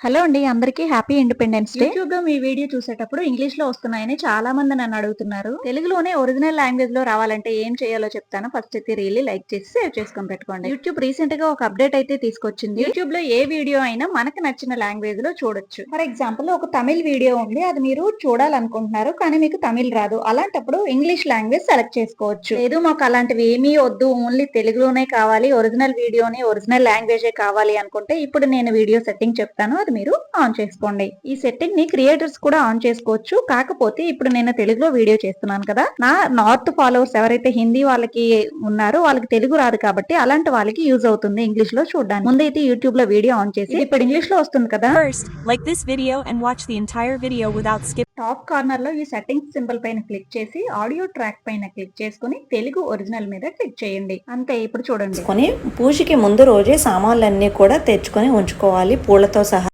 Hello అండి అందరికీ happy independence day. YouTube మీ వీడియో చూసేటప్పుడు ఇంగ్లీష్లో వస్తున్నాయని చాలా మంది నన్ను అడుగుతున్నారు. తెలుగులోనే ఒరిజినల్ లాంగ్వేజ్లో రావాలంటే ఏం చేయాలో చెప్తాను. ఫస్ట్ అయితే రీల్లీ లైక్ చేసి సేవ్ చేసుకొని పెట్టుకోండి. యూట్యూబ్ రీసెంట్గా ఒక అప్డేట్ అయితే తీసుకొచ్చింది. యూట్యూబ్లో ఏ వీడియో అయినా మనకు నచ్చిన లాంగ్వేజ్లో చూడొచ్చు. ఫర్ ఎగ్జాంపుల్ ఒక తమిళ్ వీడియో ఉంది. అది మీరు చూడాలనుకుంటున్నారు కానీ మీకు తమిళ్ రాదు. అలాంటప్పుడు ఇంగ్లీష్ లాంగ్వేజ్ సెలెక్ట్ చేసుకోవచ్చు. లేదు మాకు అలాంటివి ఏమీ వద్దు. ఓన్లీ తెలుగులోనే కావాలి. ఒరిజినల్ వీడియోని ఒరిజినల్ లాంగ్వేజే కావాలి అనుకుంటే ఇప్పుడు నేను వీడియో సెట్టింగ్ చెప్తాను. అది మీరు ఆన్ చేసుకోండి. ఈ సెట్టింగ్ని క్రియేటర్స్ కూడా ఆన్ చేసుకోవచ్చు. కాకపోతే ఇప్పుడు నేను తెలుగులో వీడియో చేస్తున్నాను కదా నా నార్త్ ఫాలోవర్స్ ఎవరైతే హిందీ వాళ్ళకి ఉన్నారో వాళ్ళకి తెలుగు రాదు కాబట్టి అలాంటి వాళ్ళకి యూజ్ అవుతుంది ఇంగ్లీష్లో చూడడానికి. ముందైతే యూట్యూబ్లో వీడియో ఆన్ చేసి ఇప్పుడు ఇంగ్లీష్లో వస్తుంది కదా. like this video and watch the entire video without skip. Top కార్నర్లో ఈ సెట్టింగ్స్ సింబల్ పైన క్లిక్ చేసి ఆడియో ట్రాక్ పైన క్లిక్ చేసుకుని తెలుగు ఒరిజినల్ మీద క్లిక్ చేయండి. అంతే ఇప్పుడు చూడండి. కొని పూజకి ముందు రోజే సామాన్లన్నీ కూడా తెచ్చుకొని ఉంచుకోవాలి పూలతో సహా.